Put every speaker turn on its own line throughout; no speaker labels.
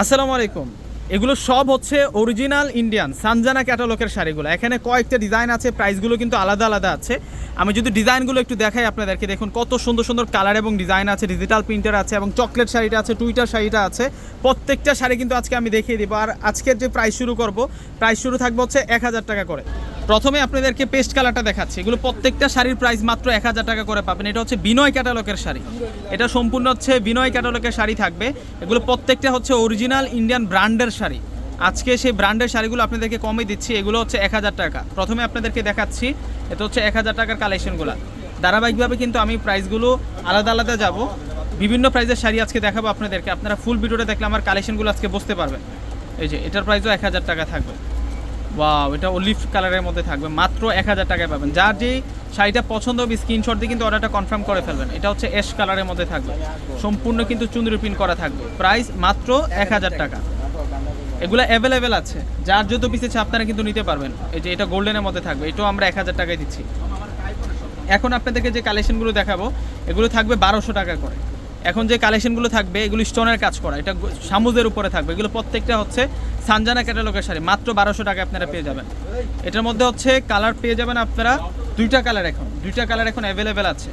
আসসালামু আলাইকুম। এগুলো সব হচ্ছে অরিজিনাল ইন্ডিয়ান সানজানা ক্যাটালগের শাড়িগুলো। এখানে কয়েকটা ডিজাইন আছে প্রাইসগুলো কিন্তু আলাদা আলাদা আছে। আমি যদি ডিজাইনগুলো একটু দেখাই আপনাদেরকে, দেখুন কত সুন্দর সুন্দর কালার এবং ডিজাইন আছে ডিজিটাল প্রিন্টার আছে এবং চকলেট শাড়িটা আছে টুইটার শাড়িটা আছে। প্রত্যেকটা শাড়ি কিন্তু আজকে আমি দেখিয়ে দিব। আর আজকের যে প্রাইস শুরু করব প্রাইস শুরু থাকবে হচ্ছে এক হাজার টাকা করে। প্রথমে আপনাদেরকে পেস্ট কালারটা দেখাচ্ছি। এগুলো প্রত্যেকটা শাড়ির প্রাইস মাত্র এক হাজার টাকা করে পাবেন। এটা হচ্ছে বিনয় ক্যাটালগের শাড়ি। এটা সম্পূর্ণ হচ্ছে বিনয় ক্যাটালগের শাড়ি থাকবে। এগুলো প্রত্যেকটা হচ্ছে অরিজিনাল ইন্ডিয়ান ব্র্যান্ডের শাড়ি। আজকে সেই ব্র্যান্ডের শাড়িগুলো আপনাদেরকে কমে দিচ্ছি। এগুলো হচ্ছে এক হাজার টাকা। প্রথমে আপনাদেরকে দেখাচ্ছি। এটা হচ্ছে এক হাজার টাকার কালেকশনগুলো ধারাবাহিকভাবে কিন্তু আমি প্রাইসগুলো আলাদা আলাদা যাব। বিভিন্ন প্রাইসের শাড়ি আজকে দেখাবো আপনাদেরকে। আপনারা ফুল ভিডিওটা দেখলে আমার কালেকশনগুলো আজকে বুঝতে পারবেন। এই যে, এটার প্রাইসও এক হাজার টাকা থাকবে। ওয়াও এটা অলিভ কালারের মধ্যে থাকবে। মাত্র এক হাজার টাকায় পাবেন। যার যেই শাড়িটা পছন্দ হবে স্ক্রিনশট দিয়ে কিন্তু অর্ডারটা কনফার্ম করে ফেলবেন। এটা হচ্ছে অ্যাশ কালারের মধ্যে থাকবে। সম্পূর্ণ কিন্তু চুন্দরি প্রিন্ট করা থাকবে। প্রাইস মাত্র এক হাজার টাকা। এগুলো অ্যাভেলেবেল আছে। যার যত পিস আছে আপনারা কিন্তু নিতে পারবেন। এই যে এটা গোল্ডেনের মধ্যে থাকবে। এটাও আমরা এক হাজার টাকায় দিচ্ছি। এখন আপনাদেরকে যে কালেকশনগুলো দেখাবো, এগুলো থাকবে বারোশো টাকা করে। এখন যে কালেকশনগুলো থাকবে, এগুলো স্টোনের কাজ করা। এটা সামুজের উপরে থাকবে। এগুলো প্রত্যেকটা হচ্ছে সানজানা ক্যাটালগের শাড়ি, মাত্র বারোশো টাকা আপনারা পেয়ে যাবেন। এটার মধ্যে হচ্ছে কালার পেয়ে যাবেন আপনারা, দুইটা কালার এখন, দুইটা কালার এখন অ্যাভেলেবেল আছে।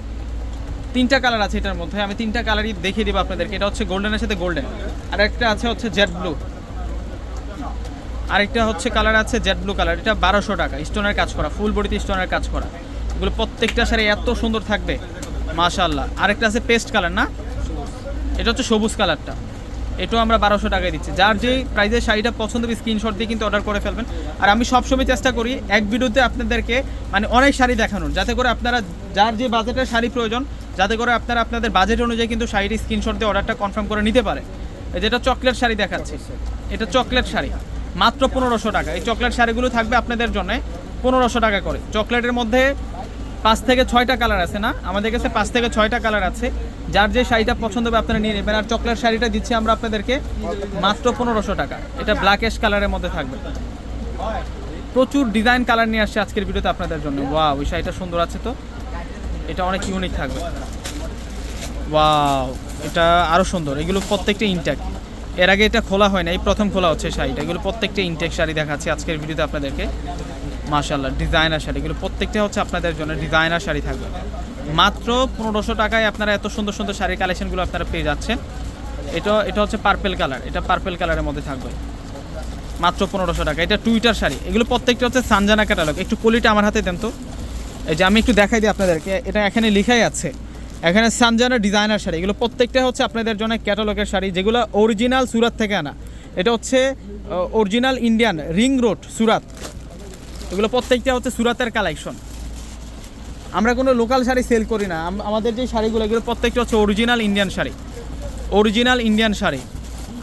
তিনটা কালার আছে এটার মধ্যে, আমি তিনটা কালারই দেখিয়ে দিব আপনাদেরকে, এটা হচ্ছে গোল্ডেনের সাথে গোল্ডেন আর একটা আছে হচ্ছে জেড ব্লু আরেকটা হচ্ছে কালার আছে জেড ব্লু কালার, এটা বারোশো টাকা স্টোনের কাজ করা ফুল বডিতে স্টোনের কাজ করা। এগুলো প্রত্যেকটা শাড়ি এত সুন্দর থাকবে মাশাল্লাহ আরেকটা আছে পেস্ট কালার না? এটা হচ্ছে সবুজ কালারটা। এটাও আমরা বারোশো টাকায় দিচ্ছি। যার যেই প্রাইজের শাড়িটা পছন্দ হবে স্ক্রিনশট দিয়ে কিন্তু অর্ডার করে ফেলবেন। আর আমি সবসময় চেষ্টা করি এক ভিডিওতে আপনাদেরকে মানে অনেক শাড়ি দেখানোর। যাতে করে আপনারা, যার যে বাজেটের শাড়ি প্রয়োজন, যাতে করে আপনারা আপনাদের বাজেট অনুযায়ী কিন্তু শাড়িটি স্ক্রিনশট দিয়ে অর্ডারটা কনফার্ম করে নিতে পারে। যেটা চকলেট শাড়ি দেখাচ্ছি। এটা চকলেট শাড়ি। মাত্র পনেরোশো টাকা। এই চকলেট শাড়িগুলো থাকবে আপনাদের জন্য পনেরোশো টাকা করে। চকলেটের মধ্যে পাঁচ থেকে ছয়টা কালার আছে না? আমাদের কাছে পাঁচ থেকে ছয়টা কালার আছে। যার যে শাড়িটা পছন্দ হবে আপনারা নিয়ে নেবেন। আর চকলেট শাড়িটা দিচ্ছি আমরা আপনাদেরকে মাত্র পনেরোশো টাকা। এটা ব্ল্যাক অ্যাশ কালারের মধ্যে থাকবে। প্রচুর ডিজাইন কালার নিয়ে আসছে আজকের ভিডিওতে আপনাদের জন্য। ওয়াও ওই শাড়িটা সুন্দর আছে তো? এটা অনেক ইউনিক থাকবে। ওয়াও এটা আরও সুন্দর। এগুলো প্রত্যেকটা ইনটেক এর আগে এটা খোলা হয় না এই প্রথম খোলা হচ্ছে শাড়িটা। এগুলো প্রত্যেকটা ইনটেক শাড়ি দেখাচ্ছি আজকের ভিডিওতে আপনাদেরকে। মাশাল্লাহ ডিজাইনার শাড়ি। এগুলো প্রত্যেকটা হচ্ছে আপনাদের জন্য ডিজাইনার শাড়ি থাকবে। মাত্র পনেরোশো টাকায় আপনারা এত সুন্দর সুন্দর শাড়ির কালেকশনগুলো আপনারা পেয়ে যাচ্ছেন। এটা এটা হচ্ছে পার্পেল কালার এটা পার্পেল কালারের মধ্যে থাকবে। মাত্র পনেরোশো টাকা। এটা টুইটার শাড়ি। এগুলো প্রত্যেকটা হচ্ছে সানজানা ক্যাটালগ একটু কলিটা আমার হাতে দেন তো। এই যে আমি একটু দেখাই দিই আপনাদেরকে। এটা এখানে লিখাই আছে। এখানে সানজানা ডিজাইনার শাড়ি। এগুলো প্রত্যেকটা হচ্ছে আপনাদের জন্য ক্যাটালগের শাড়ি। যেগুলো অরিজিনাল সুরাত থেকে আনা। এটা হচ্ছে অরিজিনাল ইন্ডিয়ান রিং রোড সুরাত। এগুলো প্রত্যেকটা হচ্ছে সুরাতের কালেকশন আমরা কোনো লোকাল শাড়ি সেল করি না। আমাদের যে শাড়িগুলো, এগুলো প্রত্যেকটা হচ্ছে original Indian sari. Original Indian sari.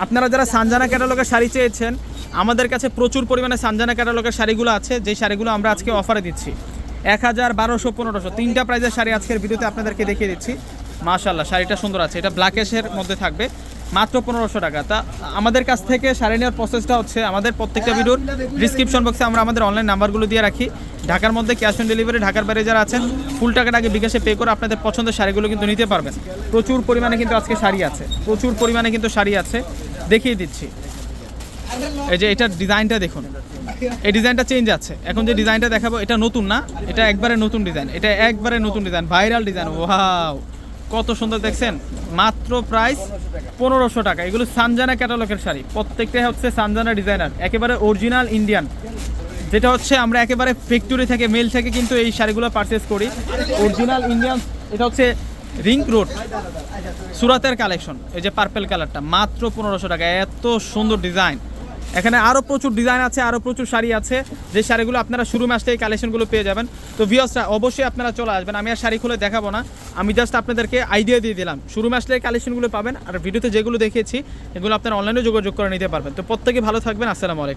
আপনারা যারা সানজানা ক্যাটালগের শাড়ি চেয়েছেন, আমাদের কাছে প্রচুর পরিমাণে সানজানা ক্যাটালগের শাড়িগুলো আছে। যে শাড়িগুলো আমরা আজকে অফারে দিচ্ছি। এক হাজার বারোশো পনেরোশো। তিনটা প্রাইজের শাড়ি আজকের ভিডিওতে আপনাদেরকে দেখিয়ে দিচ্ছি। মাশাল্লাহ শাড়িটা সুন্দর আছে। এটা ব্ল্যাকেশের মধ্যে থাকবে। মাত্র পনেরোশো টাকা। তা আমাদের কাছ থেকে শাড়ি নেওয়ার প্রসেসটা হচ্ছে আমাদের প্রত্যেকটা ভিডিওর ডিসক্রিপশন বক্সে আমরা আমাদের অনলাইন নাম্বারগুলো দিয়ে রাখি। ঢাকার মধ্যে ক্যাশ অন ডেলিভারি ঢাকার বাইরে যারা আছেন ফুল টাকাটা আগে বিকাশে পে করে আপনাদের পছন্দের শাড়িগুলো কিন্তু নিতে পারবেন। প্রচুর পরিমাণে কিন্তু আজকে শাড়ি আছে। প্রচুর পরিমাণে কিন্তু শাড়ি আছে। দেখিয়ে দিচ্ছি। এই যে এটার ডিজাইনটা দেখুন। এই ডিজাইনটা চেঞ্জ আছে। এখন যে ডিজাইনটা দেখাবো, এটা নতুন না। এটা একবারে নতুন ডিজাইন। এটা একবারে নতুন ডিজাইন। Viral design. ওয়াও কত সুন্দর দেখছেন? মাত্র প্রাইস পনেরোশো টাকা। এগুলো সানজানা ক্যাটালগের শাড়ি। প্রত্যেকটাই হচ্ছে সানজানা ডিজাইনার। একেবারে অরিজিনাল ইন্ডিয়ান যেটা হচ্ছে আমরা একেবারে ফ্যাক্টরি থেকে মেল থেকে কিন্তু এই শাড়িগুলো পারচেস করি। অরিজিনাল ইন্ডিয়ান এটা হচ্ছে রিং রোড। সুরাতের কালেকশন। এই যে পার্পেল কালারটা মাত্র পনেরোশো টাকা। এত সুন্দর ডিজাইন এখানে আরও প্রচুর ডিজাইন আছে আরও প্রচুর শাড়ি আছে। যে শাড়িগুলো আপনারা শুরু মাস এই কালেকশনগুলো পেয়ে যাবেন। তো ভিওসরা অবশ্যই আপনারা চলে আসবেন। আমি আর শাড়ি খুলে দেখাবো না। আমি জাস্ট আপনাদেরকে আইডিয়া দিয়ে দিলাম। শুরু মাস এই কালেকশনগুলো পাবেন। আর ভিডিওতে যেগুলো দেখেছি এগুলো আপনারা অনলাইনে যোগাযোগ করে নিতে পারবেন। তো প্রত্যেকে ভালো থাকবেন। আসসালামু